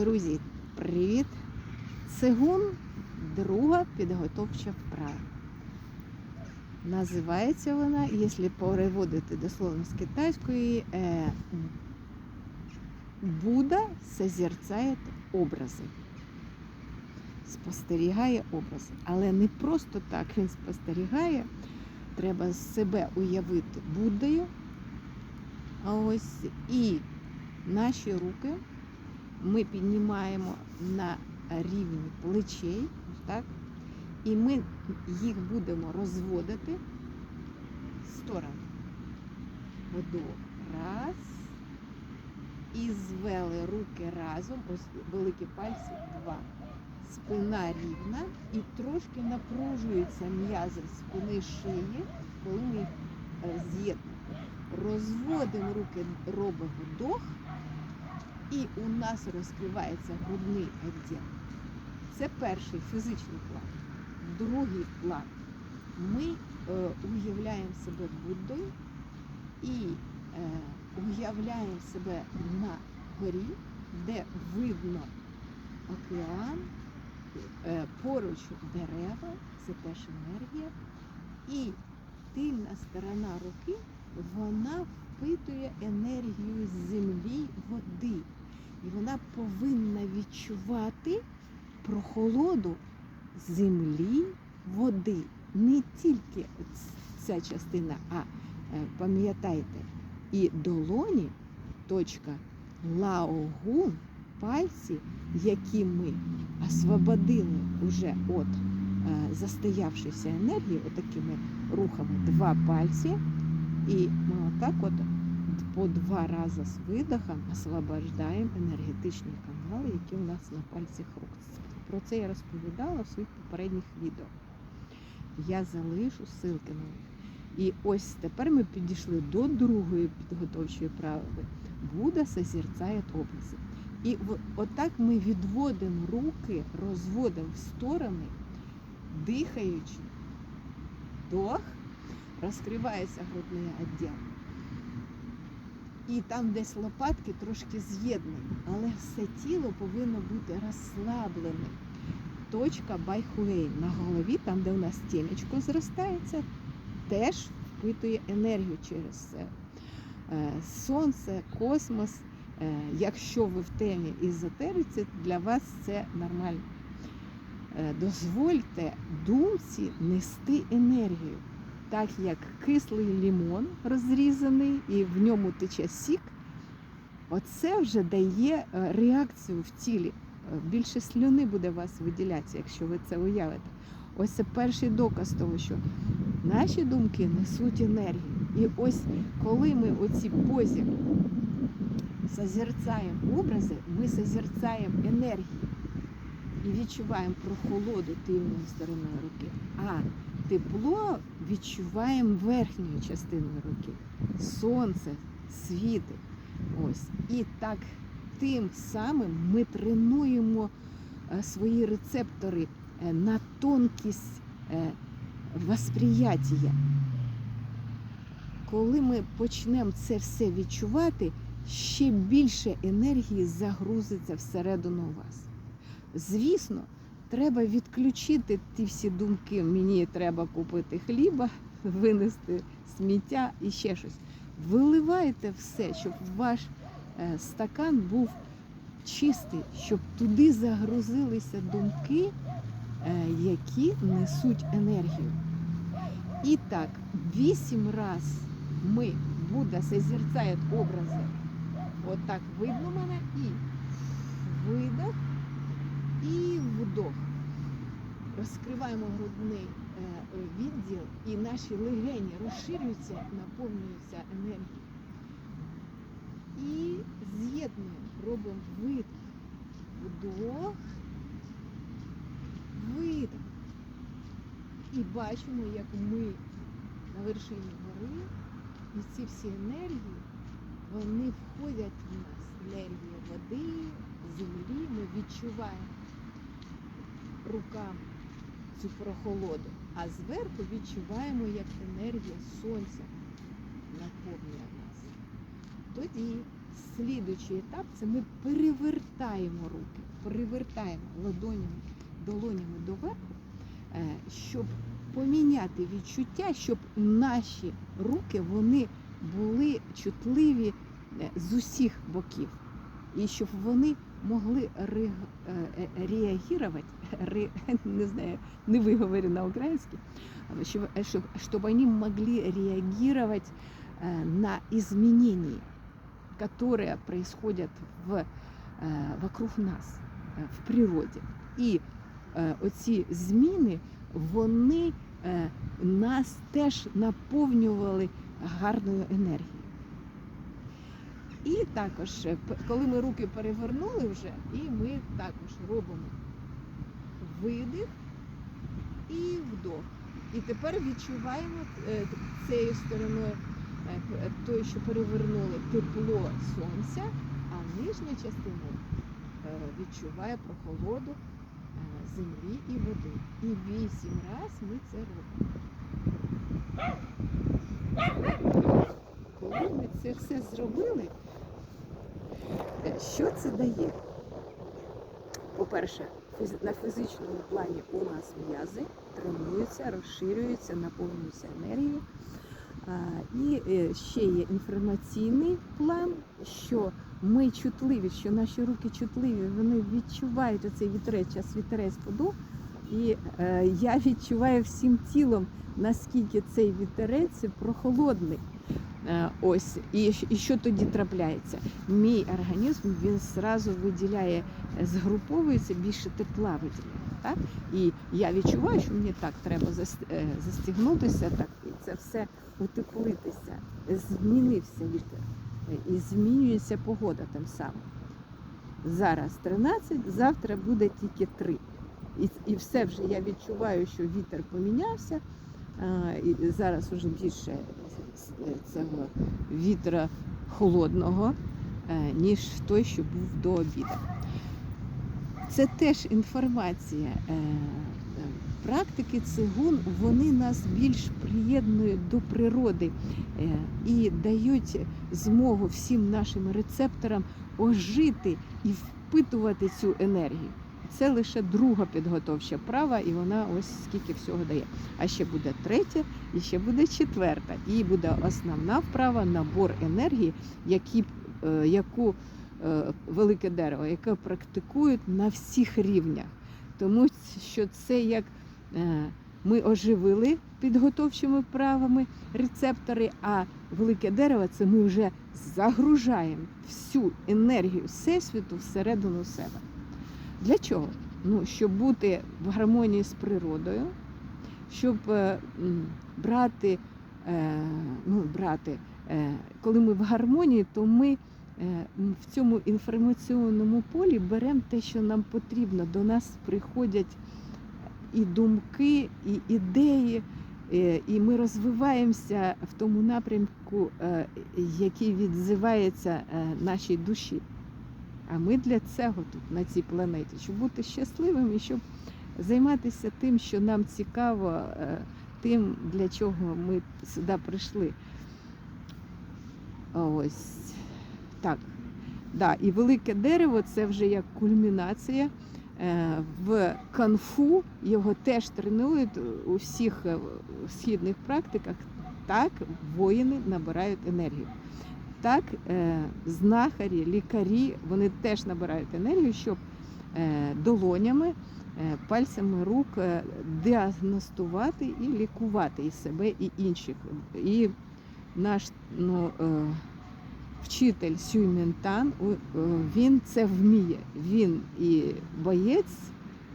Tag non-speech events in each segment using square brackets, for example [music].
Друзі, привіт! Цигун друга підготовча вправа. Називається вона, якщо переводити дословно з китайської, е, Будда созерцає образи. Спостерігає образи. Але не просто так він спостерігає. Треба себе уявити Буддою. Ось і наші руки ми піднімаємо на рівні плечей, так? І ми їх будемо розводити в сторону. Вдох. Раз. І звели руки разом, ось великі пальці, два. Спина рівна і трошки напружуються м'язи спини шиї, коли ми е, з'єднуємо. Розводимо руки, робимо вдох, і у нас розкривається грудний відділ. Це перший фізичний план. Другий план. Ми е, уявляємо себе Буддою і е, уявляємо себе на горі, де видно океан, е, поруч дерева, це теж енергія. І тильна сторона руки вона впитує енергію землі, води. І вона повинна відчувати прохолоду землі, води. Не тільки ця частина, а е, пам'ятайте, і долоні, точка лаогун, пальці, які ми освободили вже від е, застоявшися енергії, отакими рухами, два пальці. І ми отак от по два рази з видохом освобождаємо енергетичні канали, які у нас на пальцях рук. Про це я розповідала в своїх попередніх відео. Я залишу ссылки на них. І ось тепер ми підійшли до другої підготовчої правили. Будда созерцає образи. І отак ми відводимо руки, розводимо в сторони, дихаючи. Вдох, розкривається грудний відділ. І там десь лопатки трошки з'єднані, але все тіло повинно бути розслаблене. Точка Байхуей на голові, там, де у нас тімечко зростається, теж впитує енергію через. Е, Сонце, космос. Е, Якщо ви в темі ізотериці, для вас це нормально. Е, Дозвольте думці нести енергію так як кислий лімон розрізаний і в ньому тече сік, оце вже дає е, реакцію в тілі. Е, Більше слюни буде у вас виділятися, якщо ви це уявите. Ось це перший доказ того, що наші думки несуть енергію. І ось коли ми оці позі созерцаємо образи, ми созерцаємо енергію і відчуваємо прохолоду тильною стороною руки. А тепло відчуваємо верхньою частиною руки. Сонце світить. Ось. І так тим самим ми тренуємо е, свої рецептори е, на тонкість е, восприяття. Коли ми почнемо це все відчувати, ще більше енергії загрузиться всередину вас. Звісно, треба відключити ті всі думки. Мені треба купити хліба, [laughs] винести сміття і ще щось. Виливайте все, щоб ваш е, стакан був чистий, щоб туди загрузилися думки, е, які несуть енергію. І так, вісім раз ми Будда созерцає образи. Отак видно мене і видох і вдох. Розкриваємо грудний е, відділ і наші легені розширюються, наповнюються енергією. І з'єднуємо, робимо видох. Вдох, видох. І бачимо, як ми на вершині гори, і ці всі енергії, вони входять в нас. Енергія води, землі, ми відчуваємо руками цю прохолоду, а зверху відчуваємо, як енергія сонця наповнює нас. Тоді слідуючий етап це ми перевертаємо руки, перевертаємо ладонями, долонями доверху, е, щоб поміняти відчуття, щоб наші руки вони були чутливі е, з усіх боків. І щоб вони могли ре- е, е, реагувати, [laughs] ре- не знаю, не выговорю на украинский, а щоб, э, щоб, чтобы они могли реагировать э, на изменения, которые происходят в, э, вокруг нас, э, в природі. І е, оці зміни, вони е, нас теж наповнювали гарною енергією. І також, е, коли ми руки перевернули вже, і ми також робимо видих і вдох. І тепер відчуваємо е, цією стороною, е, той, що перевернули, тепло сонця, а нижня частина е, відчуває прохолоду землі і води. І вісім разів ми це робимо. Коли ми це все зробили, що це дає? По-перше, на фізичному плані у нас м'язи тренуються, розширюються, наповнюються енергією. І е, ще є інформаційний план, що ми чутливі, що наші руки чутливі, вони відчувають оцей вітерець, час вітерець подув. І е, я відчуваю всім тілом, наскільки цей вітерець прохолодний. Е, Ось, і, що тоді трапляється? Мій організм він зразу виділяє, е, згруповується, більше тепла виділяє. Так? І я відчуваю, що мені так треба е, застігнутися, так, і це все утеплитися. Змінився вітер. І змінюється погода тим самим. Зараз 13, завтра буде тільки 3. І, і все вже я відчуваю, що вітер помінявся. І зараз вже більше цього вітра холодного, е, ніж той, що був до обіду. Це теж інформація. Е, е, Практики цигун вони нас більш приєднують до природи і дають змогу всім нашим рецепторам ожити і впитувати цю енергію. Це лише друга підготовча права, і вона ось скільки всього дає. А ще буде третя, і ще буде четверта. І буде основна вправа набор енергії, які, е, яку е, велике дерево, яке практикують на всіх рівнях. Тому що це як е, ми оживили підготовчими правами рецептори, а велике дерево це ми вже загружаємо всю енергію Всесвіту всередину себе. Для чого? Ну, щоб бути в гармонії з природою, щоб е, брати, е, ну, брати, е, коли ми в гармонії, то ми в цьому інформаційному полі беремо те, що нам потрібно. До нас приходять і думки, і ідеї, і ми розвиваємося в тому напрямку, який відзивається нашій душі. А ми для цього тут, на цій планеті, щоб бути щасливим і щоб займатися тим, що нам цікаво, е, тим, для чого ми сюди прийшли. Ось так. Да, і велике дерево це вже як кульмінація. Е, В канфу його теж тренують у всіх е, східних практиках. Так воїни набирають енергію. Так, е, знахарі, лікарі вони теж набирають енергію, щоб е, долонями, е, пальцями рук діагностувати і лікувати і себе, і інших. І наш ну, вчитель Сюй Ментан, е, він це вміє. Він і боєць,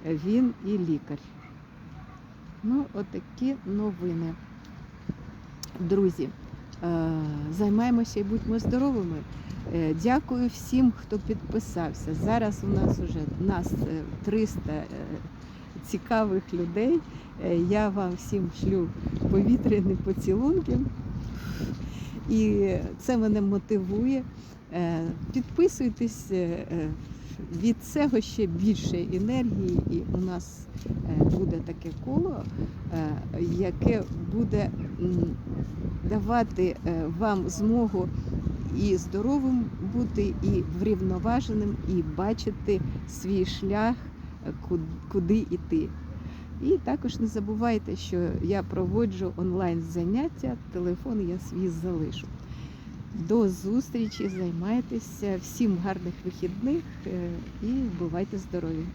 він і лікар. Ну, отакі новини. Друзі, займаємося і будьмо здоровими. Е, Дякую всім, хто підписався. Зараз у нас вже нас е, 300 е, цікавих людей. Е, Я вам всім шлю повітряні поцілунки. І це мене мотивує. Е, Підписуйтесь, е, е, від цього ще більше енергії, і у нас буде таке коло, яке буде давати вам змогу і здоровим бути і врівноваженим, і бачити свій шлях, ку- куди йти. І також не забувайте, що я проводжу онлайн заняття, телефон я свій залишу. До зустрічі, займайтеся, всім гарних вихідних е, і бувайте здорові!